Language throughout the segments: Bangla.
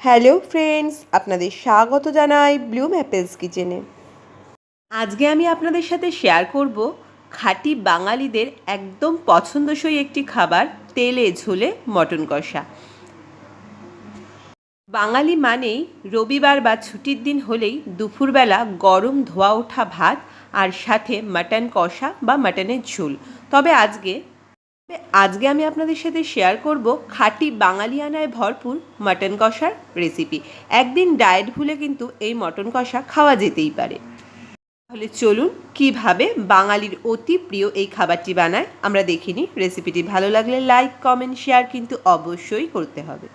হ্যালো ফ্রেন্ডস, আপনাদের স্বাগত জানাই ব্লু ম্যাপেলস কিচেনে আজকে আমি আপনাদের সাথে শেয়ার করব খাঁটি বাঙালিদের একদম পছন্দসই একটি খাবার, তেলে ঝোলে মটন কষা। বাঙালি মানেই রবিবার বা ছুটির দিন হলেই দুপুরবেলা গরম ধোয়া ওঠা ভাত আর সাথে মাটন কষা বা মাটনের ঝোল। তবে আজকে আজকে আমি আপনাদের সাথে শেয়ার করব খাঁটি বাঙালিয়ানায় ভরপুর মাটন কষার রেসিপি একদিন ডায়েট ভুলে কিন্তু এই মটন কষা খাওয়া যেতেই পারে। তাহলে চলুন কীভাবে বাঙালির অতি প্রিয় এই খাবারটি বানায় আমরা দেখিনি রেসিপিটি ভালো লাগলে লাইক কমেন্ট শেয়ার কিন্তু অবশ্যই করতে হবে।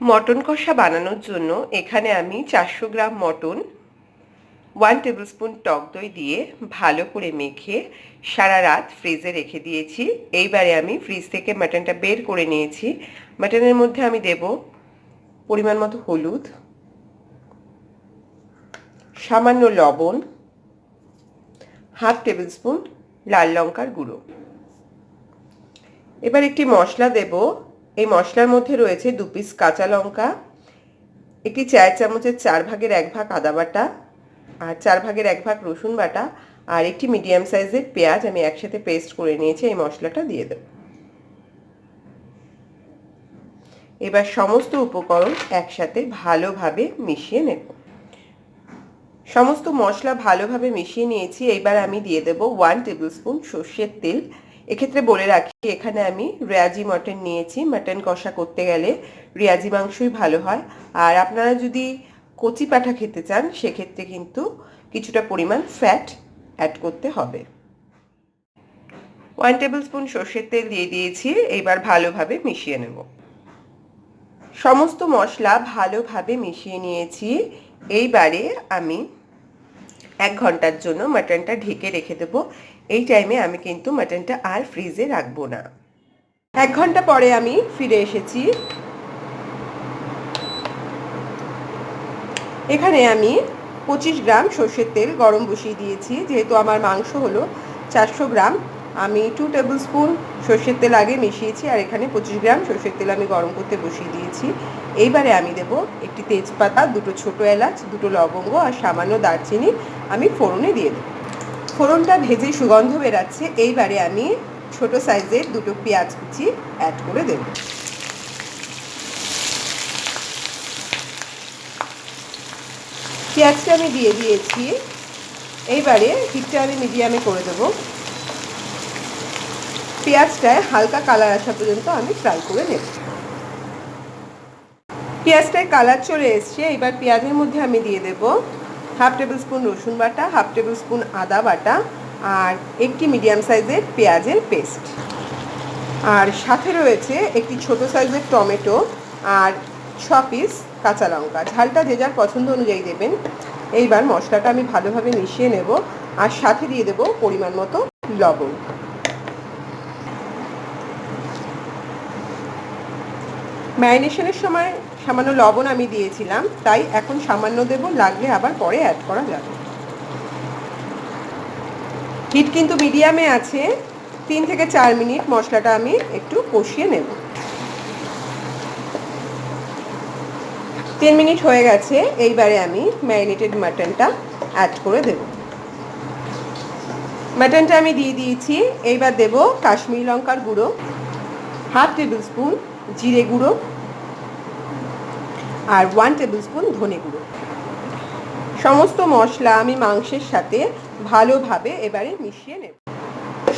মটন কষা বানানোর জন্য এখানে আমি চারশো গ্রাম মটন ওয়ান টেবিলস্পুন টক দই দিয়ে ভালো করে মেখে সারা রাত ফ্রিজে রেখে দিয়েছি। এইবারে আমি ফ্রিজ থেকে মাটনটা বের করে নিয়েছি। মাটনের মধ্যে আমি দেব পরিমাণ মতো হলুদ, সামান্য লবণ, হাফ টেবিল স্পুন লাল লঙ্কার গুঁড়ো। এবার একটি মশলা দেব। এই মশলার মধ্যে রয়েছে দু পিস কাঁচা লঙ্কা, একটি চায়ের চামচের চার ভাগের এক ভাগ আদা বাটা আর চার ভাগের এক ভাগ রসুন বাটা আর একটি মিডিয়াম সাইজের পেঁয়াজ আমি একসাথে পেস্ট করে নিয়েছি, এই মশলাটা দিয়ে দেব। এবার সমস্ত উপকরণ একসাথে ভালোভাবে মিশিয়ে নেব। সমস্ত মশলা ভালোভাবে মিশিয়ে নিয়েছি, এইবার আমি দিয়ে দেব ওয়ান টেবিল স্পুন সর্ষের তেল। এক্ষেত্রে বলে রাখি, এখানে আমি রেয়াজি মটন নিয়েছি। মটন কষা করতে গেলে রেয়াজি মাংসই ভালো হয়। আর আপনারা যদি কচি পাঠা খেতে চান, সেক্ষেত্রে কিন্তু কিছুটা পরিমাণ ফ্যাট অ্যাড করতে হবে। ওয়ান টেবিল স্পুন সর্ষের তেল দিয়ে দিয়েছি, এইবার ভালোভাবে মিশিয়ে নেব। সমস্ত মশলা ভালোভাবে মিশিয়ে নিয়েছি, এইবারে আমি এক ঘণ্টার জন্য মাটনটা ঢেকে রেখে দেবো। এই টাইমে আমি কিন্তু মাটনটা আর ফ্রিজে রাখব না। এক ঘণ্টা পরে আমি ফিরে এসেছি। এখানে আমি পঁচিশ গ্রাম সর্ষের তেল গরম বসিয়ে দিয়েছি। যেহেতু আমার মাংস হলো চারশো গ্রাম, আমি টু টেবিল স্পুন সর্ষের তেল আগে মিশিয়েছি আর এখানে পঁচিশ গ্রাম সর্ষের তেল আমি গরম করতে বসিয়ে দিয়েছি। এইবারে আমি দেব একটি তেজপাতা, দুটো ছোটো এলাচ, দুটো লবঙ্গ আর সামান্য দারচিনি আমি ফোড়নে দিয়ে দেবো। ফোড়নটা ভেজে সুগন্ধ বেরাচ্ছে, এইবারে আমি ছোট সাইজের দুটো পেঁয়াজ কুচি অ্যাড করে দেব। পেঁয়াজটা আমি দিয়ে দিয়েছি, এইবারে হিটটা আমি মিডিয়ামে করে দেব। পেঁয়াজটায় হালকা কালার আসা পর্যন্ত আমি ফ্রাই করে নেব। পেঁয়াজটায় কালার চলে এসছে এবার পেঁয়াজের মধ্যে আমি দিয়ে দেব হাফ টেবিল স্পুন রসুন বাটা, হাফ টেবিল স্পুন আদা বাটা আর একটি মিডিয়াম সাইজের পেঁয়াজের পেস্ট। আর সাথে রয়েছে একটি ছোট সাইজের টমেটো আর ছ পিস কাঁচা লঙ্কা। ঝালটা যে যার পছন্দ অনুযায়ী দেবেন। এইবার মশলাটা আমি ভালোভাবে মিশিয়ে নেব আর সাথে দিয়ে দেব পরিমাণ মতো লবণ। ম্যারিনেশনের সময় সামান্য লবণ আমি দিয়েছিলাম, তাই এখন সামান্য দেব, লাগলে আবার পরে অ্যাড করা যাবে। হিট কিন্তু মিডিয়ামে আছে। তিন থেকে চার মিনিট মশলাটা আমি একটু কষিয়ে নেব। তিন মিনিট হয়ে গেছে, এইবারে আমি ম্যারিনেটেড মাটনটা অ্যাড করে দেব। মাটনটা আমি দিয়ে দিয়েছি, এইবার দেব কাশ্মীরি লঙ্কার গুঁড়ো হাফ টেবিল স্পুন জিরে গুঁড়ো, আর ওয়ান টেবিল স্পুন ধনে গুঁড়ো। সমস্ত মশলা আমি মাংসের সাথে ভালোভাবে এবারে মিশিয়ে নেব।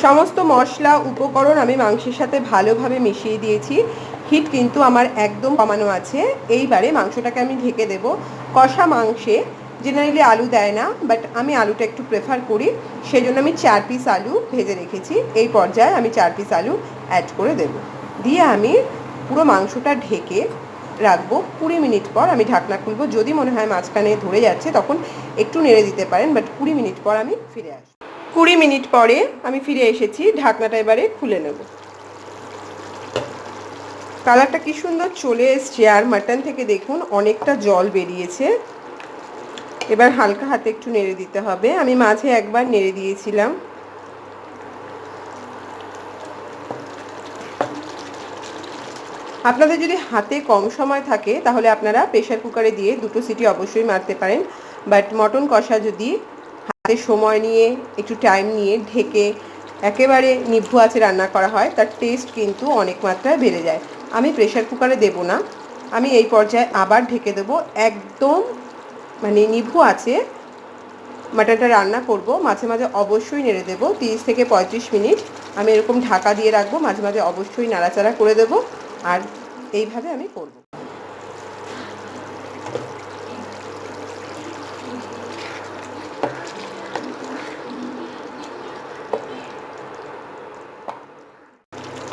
সমস্ত মশলা উপকরণ আমি মাংসের সাথে ভালোভাবে মিশিয়ে দিয়েছি। হিট কিন্তু আমার একদম কমানো আছে। এইবারে মাংসটাকে আমি ঢেকে দেব। কষা মাংসে জেনারেলি আলু দেয় না বাট আমি আলুটা একটু প্রেফার করি। সেই জন্য আমি চার পিস আলু ভেজে রেখেছি। এই পর্যায়ে আমি চার পিস আলু অ্যাড করে দেব। দিয়ে আমি পুরো মাংসটা ঢেকে রাখব কুড়ি মিনিট পর। আমি ঢাকনা খুলবো। যদি মনে হয় মাঝখানে ধরে যাচ্ছে, তখন একটু নেড়ে দিতে পারেন বাট কুড়ি মিনিট পর আমি ফিরে আসব কুড়ি মিনিট পরে আমি ফিরে এসেছি। ঢাকনাটা এবারে খুলে নেব। কালারটা কি সুন্দর চলে এসছে। আর মাটন থেকে দেখুন অনেকটা জল বেরিয়েছে। এবার হালকা হাতে একটু নেড়ে দিতে হবে। আমি মাঝে একবার নেড়ে দিয়েছিলাম। আপনাদের যদি হাতে কম সময় থাকে, তাহলে আপনারা প্রেশার কুকারে দিয়ে দুটো সিটি অবশ্যই মারতে পারেন। বাট মটন কষা যদি হাতে সময় নিয়ে, একটু টাইম নিয়ে ঢেকে একেবারে নিভু আছে রান্না করা হয়, তার টেস্ট কিন্তু অনেক মাত্রায় বেড়ে যায়। আমি প্রেশার কুকারে দেব না। আমি এই পর্যায়ে আবার ঢেকে দেবো। একদম মানে নিভু আছে। মাটনটা রান্না করব। মাঝে মাঝে অবশ্যই নেড়ে দেবো। তিরিশ থেকে পঁয়ত্রিশ মিনিট আমি এরকম ঢাকা দিয়ে রাখব। মাঝে মাঝে অবশ্যই নাড়াচাড়া করে দেবো। আর এইভাবে আমি করব।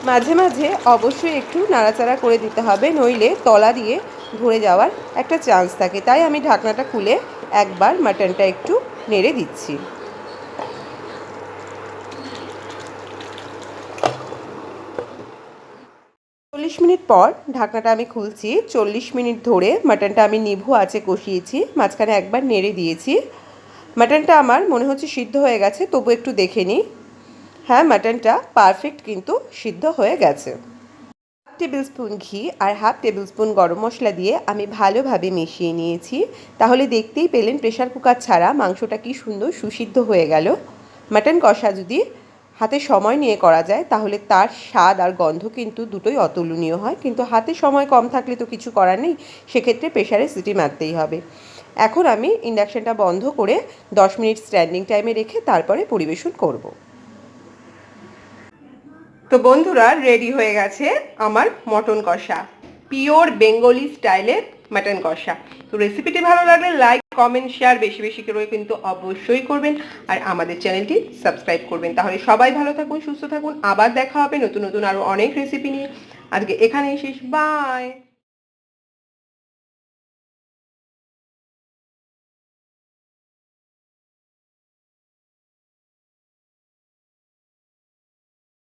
মাঝে মাঝে অবশ্যই একটু নাড়াচাড়া করে দিতে হবে, নইলে তলা দিয়ে ধরে যাওয়ার একটা চান্স থাকে। তাই আমি ঢাকনাটা খুলে একবার মাটনটা একটু নেড়ে দিচ্ছি। চল্লিশ মিনিট পর ঢাকনাটা আমি খুলছি। চল্লিশ মিনিট ধরে মাটনটা আমি নিভু আছে কষিয়েছি, মাঝখানে একবার নেড়ে দিয়েছি। মাটনটা আমার মনে হচ্ছে সিদ্ধ হয়ে গেছে, তবু একটু দেখে নিই। হ্যাঁ মাটনটা পারফেক্ট কিন্তু সিদ্ধ হয়ে গেছে। হাফ টেবিল স্পুন ঘি আর হাফ টেবিল স্পুন গরম মশলা দিয়ে আমি ভালোভাবে মিশিয়ে নিয়েছি। তাহলে দেখতেই পেলেন প্রেশার কুকার ছাড়া মাংসটা কি সুন্দর সুসিদ্ধ হয়ে গেল। মাটন কষা যদি হাতে সময় নিয়ে করা যায়, তাহলে তার স্বাদ আর গন্ধ কিন্তু দুটোই অতুলনীয় হয়। কিন্তু হাতে সময় কম থাকলে তো কিছু করার নেই, সেক্ষেত্রে প্রেশারে সিটি মারতেই হবে। এখন আমি ইন্ডাকশানটা বন্ধ করে দশ মিনিট স্ট্যান্ডিং টাইমে রেখে তারপরে পরিবেশন করব। তো বন্ধুরা রেডি হয়ে গেছে আমার মটন কষা। পিওর বেঙ্গলি স্টাইলের মাটন কষা। তো রেসিপিটি ভালো লাগলে লাইক কমেন্ট শেয়ার বেশি বেশি করে কিন্তু অবশ্যই করবেন। আর আমাদের চ্যানেলটি সাবস্ক্রাইব করবেন। তাহলে সবাই ভালো থাকুন, সুস্থ থাকুন। আবার দেখা হবে নতুন নতুন আরও অনেক রেসিপি নিয়ে। আজকে এখানেই শেষ। বাই